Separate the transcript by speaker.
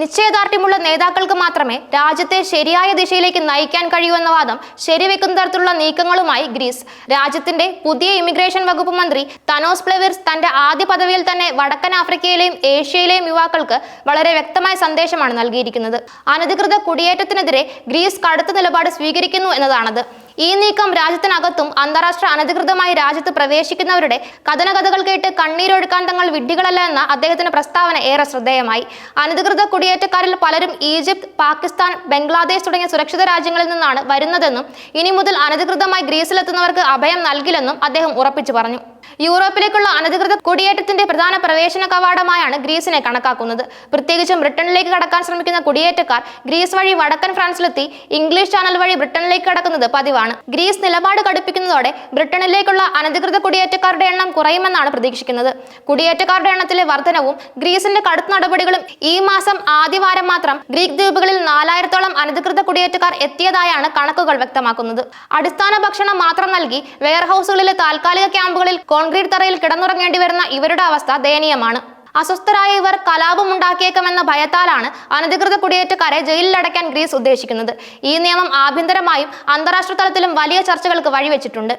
Speaker 1: നിശ്ചയദാർഢ്യമുള്ള നേതാക്കൾക്ക് മാത്രമേ രാജ്യത്തെ ശരിയായ ദിശയിലേക്ക് നയിക്കാൻ കഴിയൂ എന്ന വാദം ശരിവെക്കുന്ന തരത്തിലുള്ള നീക്കങ്ങളുമായി ഗ്രീസ്. രാജ്യത്തിന്റെ പുതിയ ഇമിഗ്രേഷൻ വകുപ്പ് മന്ത്രി തനോസ് പ്ലെവിർസ് തന്റെ ആദ്യ പദവിയിൽ തന്നെ വടക്കൻ ആഫ്രിക്കയിലെയും ഏഷ്യയിലെയും യുവാക്കൾക്ക് വളരെ വ്യക്തമായ സന്ദേശമാണ് നൽകിയിരിക്കുന്നത്. അനധികൃത കുടിയേറ്റത്തിനെതിരെ ഗ്രീസ് കടുത്ത നിലപാട് സ്വീകരിക്കുന്നു എന്നതാണത്. ഈ നീക്കം രാജ്യത്തിനകത്തും അന്താരാഷ്ട്ര അനധികൃതമായി രാജ്യത്ത് പ്രവേശിക്കുന്നവരുടെ കഥനകഥകൾ കേട്ട് കണ്ണീരൊഴുക്കാൻ തങ്ങൾ വിഡ്ഢികളല്ല എന്ന അദ്ദേഹത്തിന്റെ പ്രസ്താവന ഏറെ ശ്രദ്ധേയമായി. അനധികൃത കുടിയേറ്റക്കാരിൽ പലരും ഈജിപ്ത് പാകിസ്ഥാൻ ബംഗ്ലാദേശ് തുടങ്ങിയ സുരക്ഷിത രാജ്യങ്ങളിൽ നിന്നാണ് വരുന്നതെന്നും ഇനി മുതൽ അനധികൃതമായി ഗ്രീസിലെത്തുന്നവർക്ക് അഭയം നൽകില്ലെന്നും അദ്ദേഹം ഉറപ്പിച്ചു പറഞ്ഞു. യൂറോപ്പിലേക്കുള്ള അനധികൃത കുടിയേറ്റത്തിന്റെ പ്രധാന പ്രവേശന കവാടമായാണ് ഗ്രീസിനെ കണക്കാക്കുന്നത്. പ്രത്യേകിച്ചും ബ്രിട്ടനിലേക്ക് കടക്കാൻ ശ്രമിക്കുന്ന കുടിയേറ്റക്കാർ ഗ്രീസ് വഴി വടക്കൻ ഫ്രാൻസിലെത്തി ഇംഗ്ലീഷ് ചാനൽ വഴി ബ്രിട്ടനിലേക്ക് കടക്കുന്നത് പതിവാണ്. ഗ്രീസ് നിലപാട് കടുപ്പിക്കുന്നതോടെ ബ്രിട്ടനിലേക്കുള്ള അനധികൃത കുടിയേറ്റക്കാരുടെ എണ്ണം കുറയുമെന്നാണ് പ്രതീക്ഷിക്കുന്നത്. കുടിയേറ്റക്കാരുടെ എണ്ണത്തിലെ വർധനവും ഗ്രീസിന്റെ കടുത്ത നടപടികളും ഈ മാസം ആദ്യവാരം മാത്രം ഗ്രീക്ക് ദ്വീപുകളിൽ നാലായിരത്തോളം അനധികൃത കുടിയേറ്റക്കാർ എത്തിയതായാണ് കണക്കുകൾ വ്യക്തമാക്കുന്നത്. അടിസ്ഥാന ഭക്ഷണം മാത്രം നൽകി വെയർഹൌസുകളിലെ താൽക്കാലിക ക്യാമ്പുകളിൽ കോൺക്രീറ്റ് തറയിൽ കിടന്നുറങ്ങേണ്ടി വരുന്ന ഇവരുടെ അവസ്ഥ ദയനീയമാണ്. അസ്വസ്ഥരായ ഇവർ കലാപം ഉണ്ടാക്കിയേക്കുമെന്ന ഭയത്താലാണ് അനധികൃത കുടിയേറ്റക്കാരെ ജയിലിലടയ്ക്കാൻ ഗ്രീസ് ഉദ്ദേശിക്കുന്നത്. ഈ നിയമം ആഭ്യന്തരമായും അന്താരാഷ്ട്ര തലത്തിലും വലിയ ചർച്ചകൾക്ക് വഴിവെച്ചിട്ടുണ്ട്.